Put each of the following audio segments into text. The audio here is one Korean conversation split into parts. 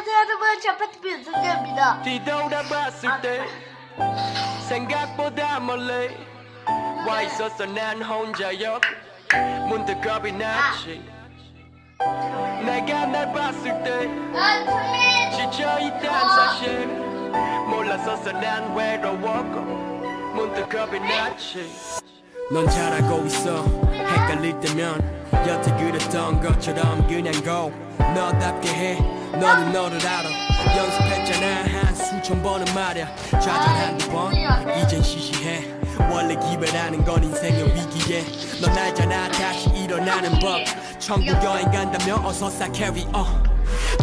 안녕하세요 여러분 자파트 변승재입니다 뒤돌아봤을 때 생각보다 멀리 와 있었어 난 혼자였 문득 겁이 났지 내가 날 봤을 때 지쳐있단 사실 몰랐었어 난 외로웠고 문득 겁이 났지 넌 잘알고 있어 헷갈릴 때면 여태 그랬던 것처럼 그냥 go. 너답게 해 너는 너를 알아. 연습했잖아. 한 수천 번은 말야. 좌절 한두 번. 이젠 시시해. 원래 기회라는 건 인생의 위기에. 넌 알잖아. 다시 일어나는 법. 천국 여행 간다며 어서 싹 carry on.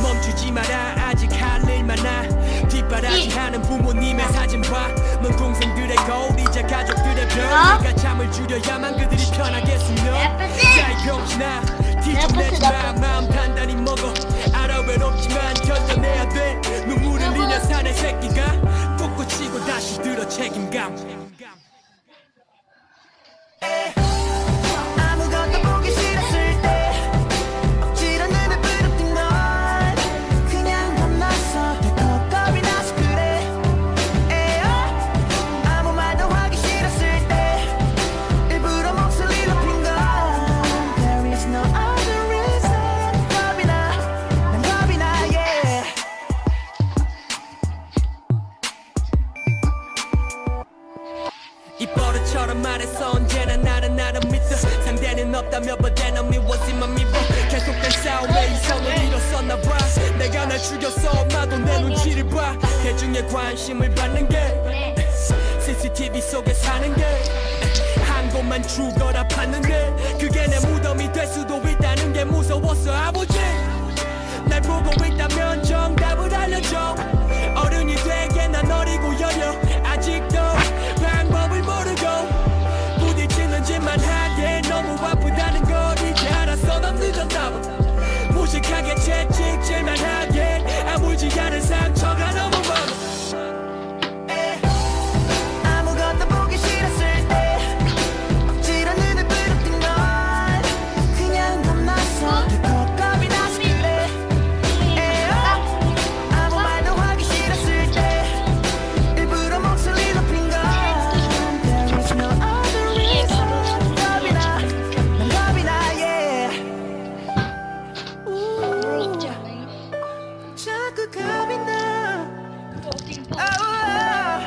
멈추지 마라. 아직 할 일 많아. 뒷바라지 하는 부모님의 사진 봐넌 동생들의 거울 이제 가족들의 별 어? 내가 잠을 줄여야만 그들이 편하겠으며 예쁘지? 야이 병신아 티좀 예쁘지, 내지마 예쁘지. 마음 단단히 먹어. 알아 외롭지만 견뎌내야 돼. 눈물을 흘려 사내 새끼가 솟구치고 다시 들어 책임감 입버릇처럼 말해서 언제나 나를 나를 믿어. 상대는 없다며 but then I'm 미워지만 미워 계속된 싸움에 이성을 잃었었나 봐. 내가 날 죽였어. 엄마도 내 눈치를 봐. 대중의 관심을 받는 게 CCTV 속에 사는 게 한 곳만 죽어라 봤는데 그게 내 무덤이 될 수도 있다는 게 무서웠어. 아버지 날 보고 있다면 정답을 알려줘 자꾸 겁이 나 아우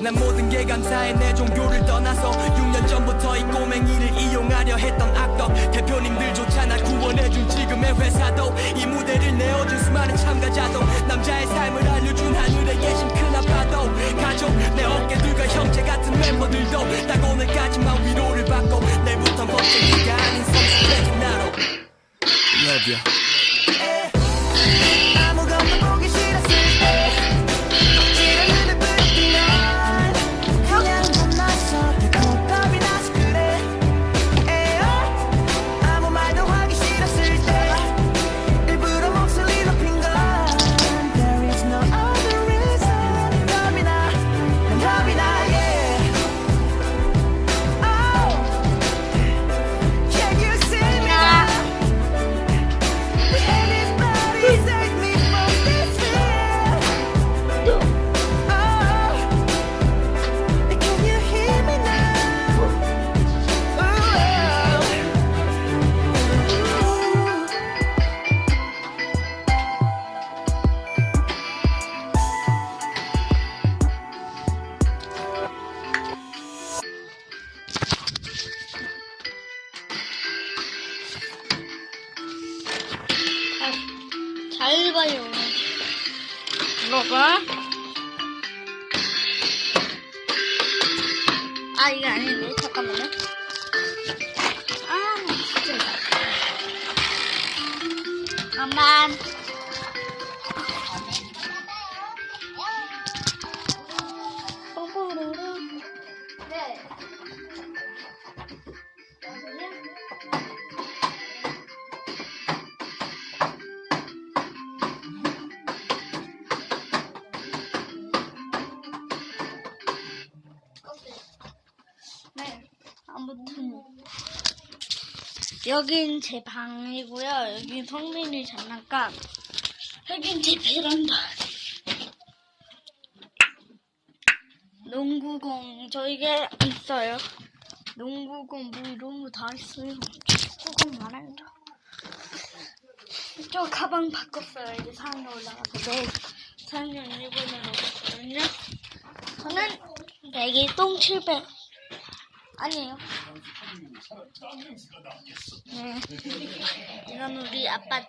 난 모든 게 감사해. 내 종교를 떠나서 6년 전부터 이 꼬맹이를 이용하려 했던 악덕. 대표님들조차 날 구원해준 지금의 회사도 이 무대를 내어준 수많은 참가자도 남자의 삶을 알려준 하늘에 계신 큰아빠도. 가족 내 어깨들과 형제 같은 멤버들도 딱 오늘까지만 위로를 받고 내일부턴 걱정이가 아닌 성숙해진 나로. Love you 이거가 아 이게 아니네. 잠깐만요. 아 진짜. 잠깐만 네. 네, 여긴 제 방이고요. 여긴 성민이 장난감. 여긴 제 베란다. 농구공 저에게 있어요. 농구공 뭐 이런 거 다 있어요. 축구공 많아요. 저 가방 바꿨어요. 이제 4학년 올라가서 내일 4학년 1번으로 갔거든요. 저는 베개 똥칠배 아니에요. 네. 이건 우리 아빠